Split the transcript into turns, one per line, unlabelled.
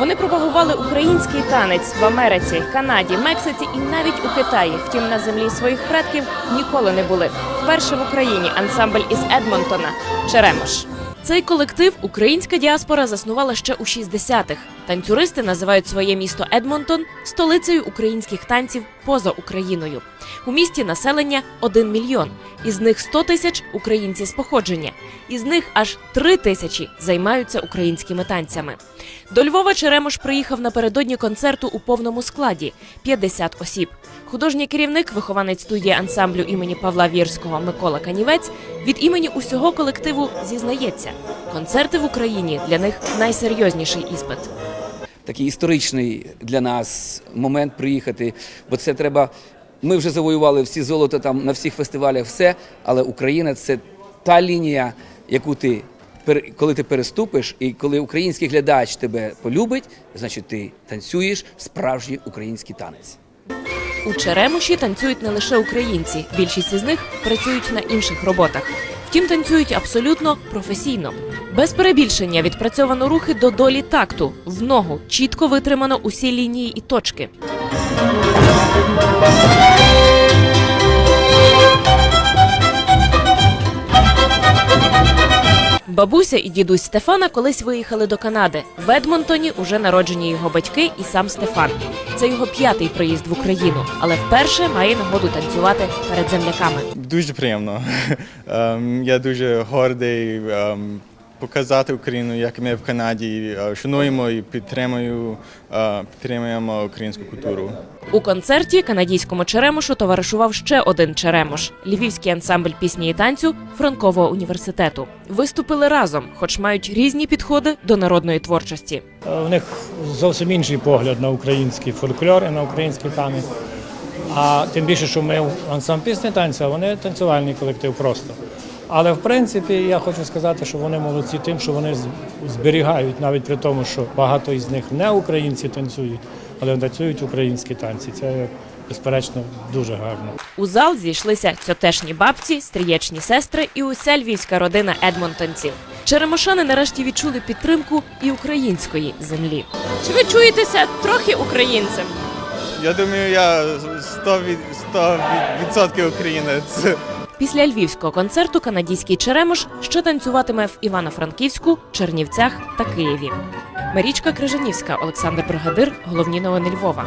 Вони пропагували український танець в Америці, Канаді, Мексиці і навіть у Китаї. Втім, на землі своїх предків ніколи не були. Вперше в Україні ансамбль із Едмонтона Черемош. Цей колектив українська діаспора заснувала ще у 60-х. Танцюристи називають своє місто Едмонтон столицею українських танців поза Україною. У місті населення 1 мільйон. Із них 100 тисяч українці з походження. Із них аж 3 тисячі займаються українськими танцями. До Львова Черемош приїхав напередодні концерту у повному складі 50 осіб. Художній керівник, вихованець студії ансамблю імені Павла Вірського Микола Канівець від імені усього колективу зізнається, концерти в Україні для них найсерйозніший іспит.
такий історичний для нас момент приїхати, бо це треба. Ми вже завоювали всі золото там на всіх фестивалях, все, але Україна це та лінія, яку ти коли ти переступиш, і коли український глядач тебе полюбить, значить ти танцюєш справжній український танець.
У Черемоші танцюють не лише українці. Більшість із них працюють на інших роботах. Втім, танцюють абсолютно професійно. Без перебільшення відпрацьовано рухи до долі такту. В ногу чітко витримано усі лінії і точки. Бабуся і дідусь Стефана колись виїхали до Канади. В Едмонтоні уже народжені його батьки і сам Стефан. Це його п'ятий приїзд в Україну, але вперше має нагоду танцювати перед земляками.
Дуже приємно. Ем, Я дуже гордий ем, показати Україну, як ми в Канаді е, шануємо і підтримуємо, е, підтримуємо українську культуру.
У концерті канадійському черемошу товаришував ще один черемош львівський ансамбль пісні і танцю Франкового університету. Виступили разом, хоч мають різні підходи до народної творчості.
У них зовсім інший погляд на український фольклор і на український танець. А тим більше, що ми ансамбль пісні танцю, а вони танцювальний колектив просто. Але в принципі я хочу сказати, що вони молодці тим, що вони зберігають, навіть при тому, що багато із них не українці танцюють, але танцюють українські танці. Це безперечно дуже гарно.
У зал зійшлися цьотешні бабці, стрієчні сестри і уся львівська родина едмонтонців. Черемошани нарешті відчули підтримку і української землі. Чи ви чуєтеся трохи українцем?
Я думаю, я 100%, від- 100% українець.
Після львівського концерту канадійський черемош ще танцюватиме в Івано-Франківську, Чернівцях та Києві. Марічка Крижанівська, Олександр Бригадир. Головні новини Львова.